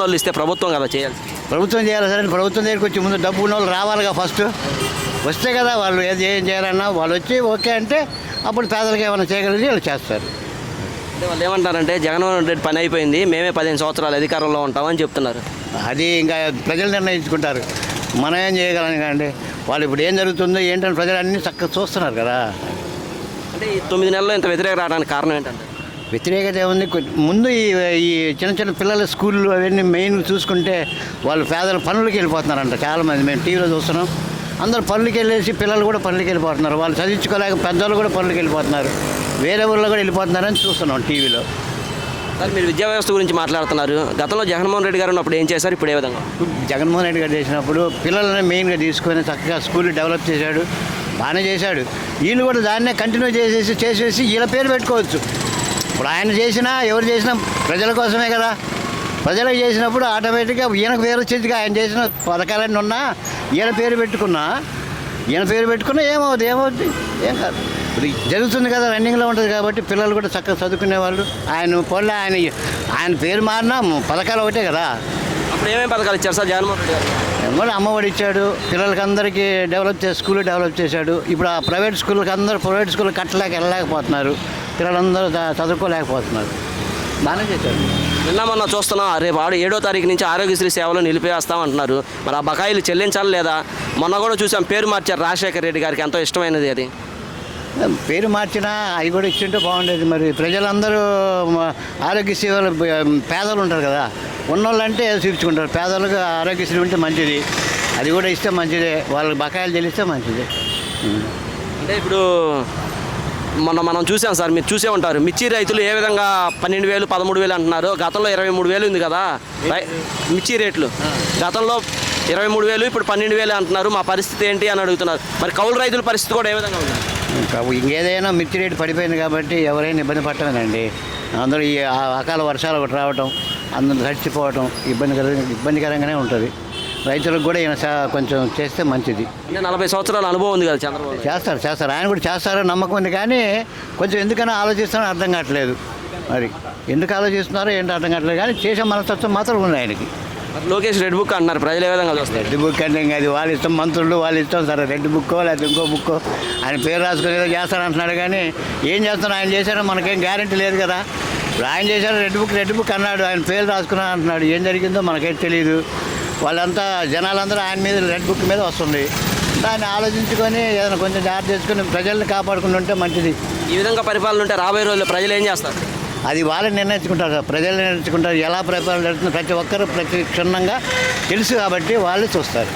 వాళ్ళు ఇస్తే ప్రభుత్వం కదా చేయాలి. ప్రభుత్వం చేయాలి సరే ప్రభుత్వం దగ్గరికి వచ్చి ముందు డబ్బు ఉన్న వాళ్ళు రావాలిగా ఫస్ట్. వస్తే కదా వాళ్ళు ఏది ఏం చేయాలన్నా వాళ్ళు వచ్చి ఓకే అంటే అప్పుడు పేదలకు ఏమైనా చేయగలిగి వాళ్ళు చేస్తారు. అంటే వాళ్ళు ఏమంటారంటే జగన్మోహన్ రెడ్డి పని అయిపోయింది మేమే పదిహేను సంవత్సరాలు అధికారంలో ఉంటామని చెప్తున్నారు. అది ఇంకా ప్రజలు నిర్ణయించుకుంటారు. మనం ఏం చేయగలం కండి వాళ్ళు ఇప్పుడు ఏం జరుగుతుందో ఏంటని ప్రజలు అన్నీ చక్కగా చూస్తున్నారు కదా. అంటే ఈ తొమ్మిది నెలల్లో ఇంత వ్యతిరేక రావడానికి కారణం ఏంటంటే? వ్యతిరేకత ఏముంది? కొ- ముందు ఈ ఈ చిన్న చిన్న పిల్లల స్కూళ్ళు అవన్నీ మెయిన్ చూసుకుంటే వాళ్ళు పేదల పనులకి వెళ్ళిపోతున్నారంట చాలామంది. మేము టీవీలో చూస్తున్నాం. అందరు పనులకి వెళ్ళేసి పిల్లలు కూడా పనులకి వెళ్ళిపోతున్నారు. వాళ్ళు చదివించుకోలేక పెద్దవాళ్ళు కూడా పనులకి వెళ్ళిపోతున్నారు. వేరే ఊళ్ళో కూడా వెళ్ళిపోతున్నారని చూస్తున్నాం టీవీలో. సార్ మీరు విద్యా వ్యవస్థ గురించి మాట్లాడుతున్నారు. గతంలో జగన్మోహన్ రెడ్డి గారు ఉన్నప్పుడు ఏం చేశారు? ఇప్పుడు ఏ విధంగా? జగన్మోహన్ రెడ్డి గారు చేసినప్పుడు పిల్లలని మెయిన్గా తీసుకొని చక్కగా స్కూల్ డెవలప్ చేశాడు. బాగానే చేశాడు. వీళ్ళు కూడా దాన్నే కంటిన్యూ చేసేసి చేసేసి వీళ్ళ పేరు పెట్టుకోవచ్చు. ఇప్పుడు ఆయన చేసినా ఎవరు చేసినా ప్రజల కోసమే కదా. ప్రజలకు చేసినప్పుడు ఆటోమేటిక్గా ఈయనకు పేరు వచ్చేది ఆయన చేసిన పథకాలన్నీ ఉన్నా ఈయన పేరు పెట్టుకున్నా ఈయన పేరు పెట్టుకున్నా ఏమవుతుంది ఏమవుతుంది ఏం కాదు. ఇప్పుడు జరుగుతుంది కదా రన్నింగ్లో ఉంటుంది కాబట్టి పిల్లలు కూడా చక్కగా చదువుకునే వాళ్ళు. ఆయన పొల్ల ఆయన ఆయన పేరు మారినా పథకాలు ఒకటే కదా. అప్పుడు ఏమేమి పథకాలు ఇచ్చారు సార్? జగన్మోహన్ రెడ్డి గారు? కూడా అమ్మఒడి ఇచ్చాడు పిల్లలకి అందరికీ డెవలప్ చేసి స్కూల్ డెవలప్ చేశాడు. ఇప్పుడు ఆ ప్రైవేట్ స్కూల్కి అందరూ ప్రైవేట్ స్కూల్ కట్టలేక వెళ్ళలేకపోతున్నారు. పిల్లలందరూ చదువుకోలేకపోతున్నారు. బాగానే చేశాడు నిన్న మొన్న చూస్తున్నాం రేపు ఆడు ఏడో తారీఖు నుంచి ఆరోగ్యశ్రీ సేవలు నిలిపివేస్తాం అంటున్నారు మరి ఆ బకాయిలు చెల్లించాలి లేదా? మొన్న కూడా చూసాం పేరు మార్చారు రాజశేఖర రెడ్డి గారికి. ఎంతో ఇష్టమైనది అది. పేరు మార్చినా అవి కూడా ఇచ్చింటే బాగుండేది. మరి ప్రజలందరూ ఆరోగ్య సేవలు పేదలు ఉంటారు కదా. ఉన్నోళ్ళంటే చూపించుకుంటారు. పేదలకు ఆరోగ్యశ్రీ ఉంటే మంచిది. అది కూడా ఇస్తే మంచిదే. వాళ్ళకి బకాయిలు చెల్లిస్తే మంచిది. అంటే ఇప్పుడు మొన్న మనం చూసాం సార్ మీరు చూసే ఉంటారు. మిర్చి రైతులు ఏ విధంగా పన్నెండు వేలు పదమూడు వేలు అంటున్నారు? గతంలో ఇరవై మూడు వేలు ఉంది కదా? మిర్చి రేట్లు. గతంలో ఇరవై మూడు వేలు ఇప్పుడు పన్నెండు వేలు అంటున్నారు. మా పరిస్థితి ఏంటి అని అడుగుతున్నారు. మరి కౌలు రైతుల పరిస్థితి కూడా ఏ విధంగా ఉంది? ఇంకా ఇంకేదైనా మిర్చి రేటు పడిపోయింది కాబట్టి ఎవరైనా ఇబ్బంది పట్టమేనండి అందరూ ఈ అకాల వర్షాలు ఒకటి రావటం అందరూ తడిచిపోవటం ఇబ్బందికర ఇబ్బందికరంగానే ఉంటుంది. రైతులకు కూడా ఈయన కొంచెం చేస్తే మంచిది. అంటే నలభై సంవత్సరాల అనుభవం ఉంది కదా చంద్రబాబు. చేస్తారు చేస్తారు. ఆయన కూడా చేస్తారని నమ్మకం ఉంది కానీ కొంచెం ఎందుకైనా ఆలోచిస్తారో అర్థం కావట్లేదు. మరి ఎందుకు ఆలోచిస్తున్నారో ఏంటో అర్థం కావట్లేదు కానీ చేసే మనస్తత్వం మాత్రం ఉంది ఆయనకి. లోకేష్ రెడ్ బుక్ అంటున్నారు ప్రజలు ఏ విధంగా చూస్తారు? రెడ్ బుక్ అంటే ఇంకా అది వాళ్ళ ఇష్టం మంత్రులు వాళ్ళు ఇష్టం సరే రెడ్ బుక్కో లేకపోతే ఇంకో బుక్కో ఆయన పేరు రాసుకుని ఏదో చేస్తారంటున్నాడు కానీ ఏం చేస్తాను ఆయన చేశారో మనకేం గ్యారంటీ లేదు కదా. ఇప్పుడు ఆయన చేశారు రెడ్ బుక్ రెడ్ బుక్ అన్నాడు ఆయన పేరు రాసుకున్నా అంటున్నాడు ఏం జరిగిందో మనకేం తెలియదు వాళ్ళంతా జనాలందరూ ఆయన మీద రెడ్ బుక్ మీద వస్తుంది. దాన్ని ఆలోచించుకొని ఏదైనా కొంచెం జాగ్రత్త చేసుకొని ప్రజల్ని కాపాడుకుని ఉంటే మంచిది. ఈ విధంగా పరిపాలన ఉంటే రాబోయే రోజుల్లో ప్రజలు ఏం చేస్తారు? అది వాళ్ళు నిర్ణయించుకుంటారు ప్రజలు నిర్ణయించుకుంటారు. ఎలా పరిపాలన జరుగుతుంది ప్రతి ఒక్కరు ప్రతి క్షుణ్ణంగా తెలుసు కాబట్టి వాళ్ళు చూస్తారు.